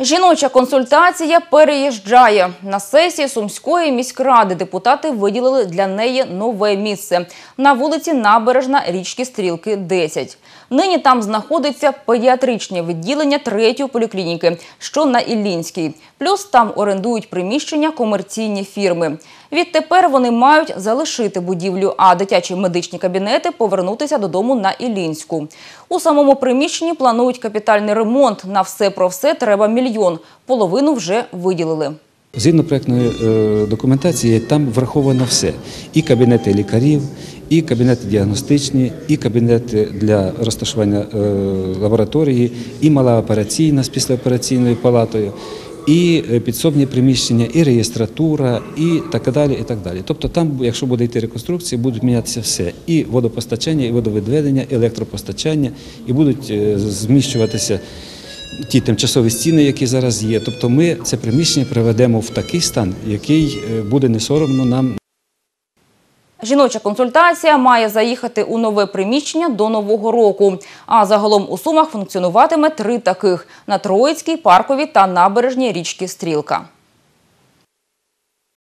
Жіноча консультація переїжджає. На сесії Сумської міськради депутати виділили для неї нове місце на вулиці Набережна річки Стрілки, 10. Нині там знаходиться педіатричне відділення третьої поліклініки, що на Іллінській. Плюс там орендують приміщення комерційні фірми. Відтепер вони мають залишити будівлю, а дитячі медичні кабінети повернутися додому на Іллінську. У самому приміщенні планують капітальний ремонт. На все про все треба мільйон. Половину вже виділили. Згідно проєктної е, документації, там враховано все: і кабінети лікарів, і кабінети діагностичні, і кабінети для розташування е, лабораторії, і мала операційна з післяопераційною палатою, і е, підсобні приміщення, і реєстратура, і так далі. І так далі. Тобто, там, якщо буде йти реконструкція, будуть мінятися все: і водопостачання, і водовідведення, і електропостачання, і будуть е, зміщуватися ті тимчасові стіни, які зараз є. Тобто ми це приміщення приведемо в такий стан, який е, буде не соромно нам Жіноча консультація має заїхати у нове приміщення до Нового року. А загалом у Сумах функціонуватиме три таких – на Троїцькій, Парковій та набережній річки Стрілка.